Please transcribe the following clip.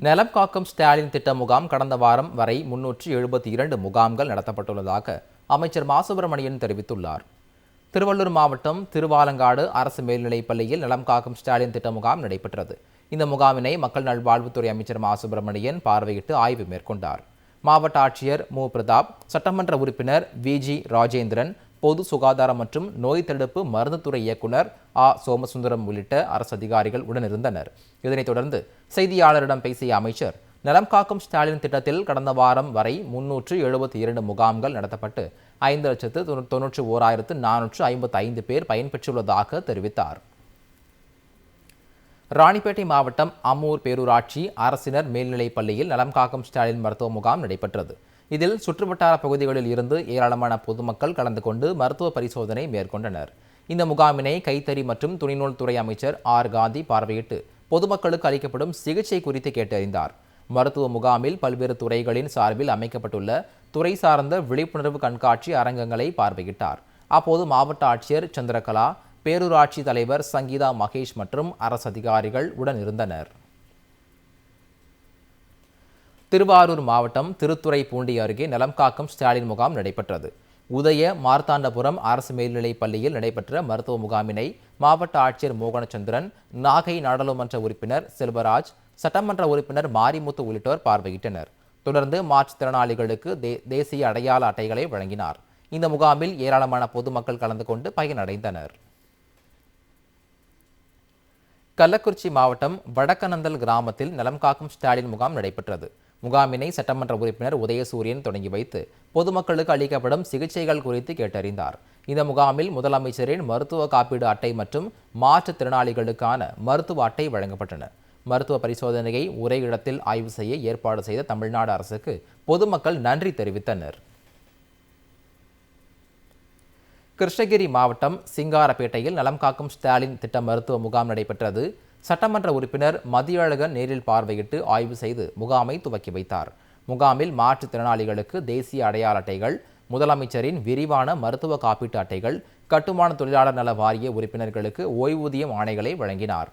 நலம் காக்கும் ஸ்டாலின் திட்ட முகாம் கடந்த வாரம் வரை முன்னூற்றி எழுபத்தி இரண்டு முகாம்கள் நடத்தப்பட்டுள்ளதாக அமைச்சர் மா சுப்பிரமணியன் தெரிவித்துள்ளார். திருவள்ளூர் மாவட்டம் திருவாலங்காடு அரசு மேல்நிலைப் பள்ளியில் நலம் காக்கும் ஸ்டாலின் திட்ட முகாம் நடைபெற்றது. இந்த முகாமினை மக்கள் நல்வாழ்வுத்துறை அமைச்சர் மா சுப்பிரமணியன் பார்வையிட்டு ஆய்வு மேற்கொண்டார். மாவட்ட ஆட்சியர் மு. பிரதாப் சட்டமன்ற உறுப்பினர் வி. ஜி. ராஜேந்திரன் பொது சுகாதாரம் மற்றும் நோய் தடுப்பு மருந்துத்துறை இயக்குனர் ஆ. சோமசுந்தரம் உள்ளிட்ட அரசு அதிகாரிகள் உடனிருந்தனர். இதனைத் தொடர்ந்து செய்தியாளரிடம் பேசிய அமைச்சர் நலம் காக்கும் ஸ்டாலின் திட்டத்தில் கடந்த வாரம் வரை முன்னூற்று எழுபத்தி இரண்டு முகாம்கள் நடத்தப்பட்டு ஐந்து லட்சத்து தொண்ணூ- தொன்னூற்றி ஓராயிரத்து நானூற்று ஐம்பத்தி ஐந்து பேர் பயன்பெற்றுள்ளதாக தெரிவித்தார். ராணிப்பேட்டை மாவட்டம் அம்மூர் பேரூராட்சி அரசினர் மேல்நிலைப் பள்ளியில் நலம் காக்கும் ஸ்டாலின் மருத்துவ முகாம் நடைபெற்றது. இதில் சுற்றுவட்டார பகுதிகளில் இருந்து ஏராளமான பொதுமக்கள் கலந்து கொண்டு மருத்துவ பரிசோதனை மேற்கொண்டனர். இந்த முகாமினை கைத்தறி மற்றும் துணிநூல் துறை அமைச்சர் ஆர். காந்தி பார்வையிட்டு பொதுமக்களுக்கு அளிக்கப்படும் சிகிச்சை குறித்து கேட்டறிந்தார். மருத்துவ முகாமில் பல்வேறு துறைகளின் சார்பில் அமைக்கப்பட்டுள்ள துறை சார்ந்த விழிப்புணர்வு கண்காட்சி அரங்கங்களை பார்வையிட்டார். அப்போது மாவட்ட ஆட்சியர் சந்திரகலா பேரூராட்சி தலைவர் சங்கீதா மகேஷ் மற்றும் அரசு அதிகாரிகள் உடன் இருந்தனர். திருவாரூர் மாவட்டம் திருத்துறைப்பூண்டி அருகே நலம் காக்கும் ஸ்டாலின் முகாம் நடைபெற்றது. உதய மார்த்தாண்டபுரம் அரசு மேல்நிலைப் பள்ளியில் நடைபெற்ற மருத்துவ முகாமினை மாவட்ட ஆட்சியர் மோகனச்சந்திரன் நாகை நாடாளுமன்ற உறுப்பினர் செல்வராஜ் சட்டமன்ற உறுப்பினர் மாரிமுத்து உள்ளிட்டோர் பார்வையிட்டனர். தொடர்ந்து மாற்றுத்திறனாளிகளுக்கு தே தேசிய அடையாள அட்டைகளை வழங்கினார். இந்த முகாமில் ஏராளமான பொதுமக்கள் கலந்து கொண்டு பயனடைந்தனர். கள்ளக்குறிச்சி மாவட்டம் வடக்கநந்தல் கிராமத்தில் நலம் காக்கும் ஸ்டாலின் முகாம் நடைபெற்றது. முகாமினை சட்டமன்ற உறுப்பினர் உதயசூரியன் தொடங்கி வைத்து பொதுமக்களுக்கு அளிக்கப்படும் சிகிச்சைகள் குறித்து கேட்டறிந்தார். இந்த முகாமில் முதலமைச்சரின் மருத்துவ காப்பீடு அட்டை மற்றும் மாற்றுத்திறனாளிகளுக்கான மருத்துவ அட்டை வழங்கப்பட்டன. மருத்துவ பரிசோதனையை ஒரே இடத்தில் ஆய்வு செய்ய ஏற்பாடு செய்த தமிழ்நாடு அரசுக்கு பொதுமக்கள் நன்றி தெரிவித்தனர். கிருஷ்ணகிரி மாவட்டம் சிங்காரப்பேட்டையில் நலம் காக்கும் ஸ்டாலின் திட்ட மருத்துவ முகாம் நடைபெற்றது. சட்டமன்ற உறுப்பினர் மதியழகன் நேரில் பார்வையிட்டு ஆய்வு செய்து முகாமை துவக்கி வைத்தார். முகாமில் மாற்றுத்திறனாளிகளுக்கு தேசிய அடையாள அட்டைகள் முதலமைச்சரின் விரிவான மருத்துவ காப்பீட்டு அட்டைகள் கட்டுமான தொழிலாளர் நல வாரிய உறுப்பினர்களுக்கு ஓய்வூதியம் ஆணைகளை வழங்கினார்.